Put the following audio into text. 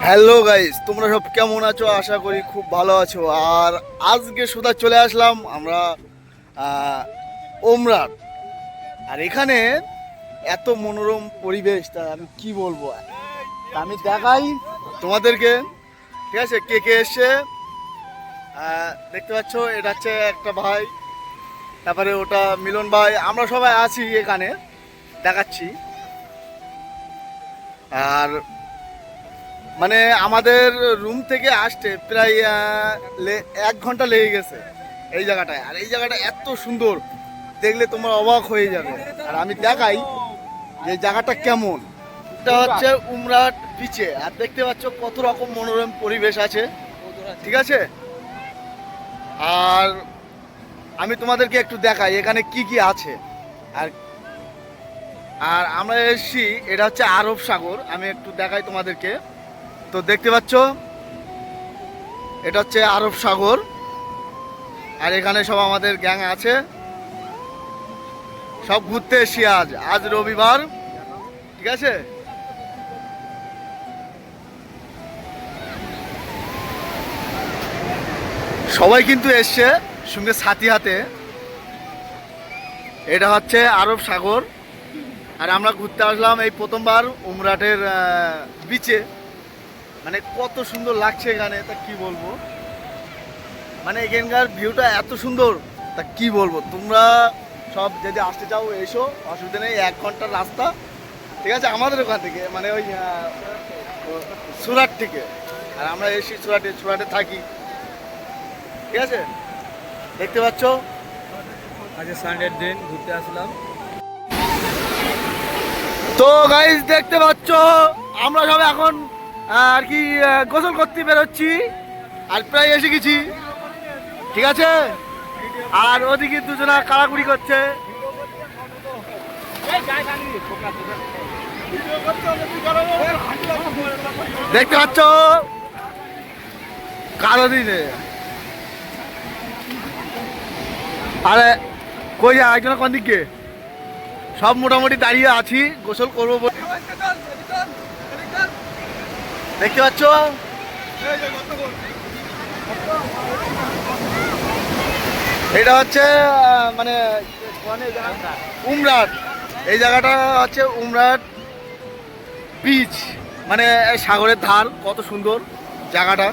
Hello guys তোমরা সব কেমন আছো? আশা করি খুব ভালো আছো। আর আজকে সুদা চলে আসলাম আমরা আহ, ওমরাট আর এখানে এত মনোরম পরিবেশ তা আমি কি বলব? আমি দেখাই তোমাদেরকে। ঠিক আছে? কে কে এসছে? দেখতে পাচ্ছ এটা হচ্ছে একটা ভাই তারপরে ওটা মিলন ভাই। আমরা সবাই আছি এখানে দেখাচ্ছি। আর মানে আমাদের রুম থেকে আসতে প্রায় এক ঘণ্টা লেগে গেছে এই জায়গাটায়। আর এই জায়গাটা এত সুন্দর দেখলে তোমরা অবাক হয়ে যাবে। আর আমি দেখাই যে জায়গাটা কেমন। এটা হচ্ছে উমরাট বিচে আর দেখতে পাচ্ছ কত রকম মনোরম পরিবেশ আছে। ঠিক আছে? আর আমি তোমাদেরকে একটু দেখাই এখানে কি কি আছে। আর আর আমরা এসেছি এটা হচ্ছে আরব সাগর। আমি একটু দেখাই তোমাদেরকে। তো দেখতে পাচ্ছ? এটা হচ্ছে আরব সাগর। আর এখানে সব আমাদের গ্যাং আছে। সব ঘুরতে এসছি আজ। আজ রবিবার। ঠিক আছে? সবাই কিন্তু এসছে সঙ্গে সাথী হাতে। এটা হচ্ছে আরব সাগর। আর আমরা ঘুরতে আসলাম এই প্রথমবার উমরাটের বিচে মানে কত সুন্দর লাগছে এখানে তা কি বলব? মানে এখানকার ভিউটা এত সুন্দর তা কি বলব? তোমরা সব যদি আসতে চাও এসো অসুবিধা নেই এক ঘণ্টার রাস্তা ঠিক আছে? আমাদের ওখান থেকে মানে ওই সুরাট থেকে। আর আমরা এসি সুরাটে সুরাটে থাকি। ঠিক আছে? দেখতে পাচ্ছ? আজকে সানডের দিন ঘুরতে আসলাম। তো গাইজ দেখতে পাচ্ছ? আমরা সব এখন আর কি গোসল করতে বেরোচ্ছি। আর প্রায় এসে গেছি। ঠিক আছে? আর ওদিকে দুজনা কাড়াকুড়ি করছে। দেখতে পাচ্ছ? কালো দিনে। আরে, কই একজন কোন দিকে সব মোটামুটি দাঁড়িয়ে আছি। গোসল করব দেখতে পাচ্ছ? এটা হচ্ছে মানে উমরাট। এই জায়গাটা হচ্ছে উমরাট বিচ মানে সাগরের ধার, কত সুন্দর জায়গাটা।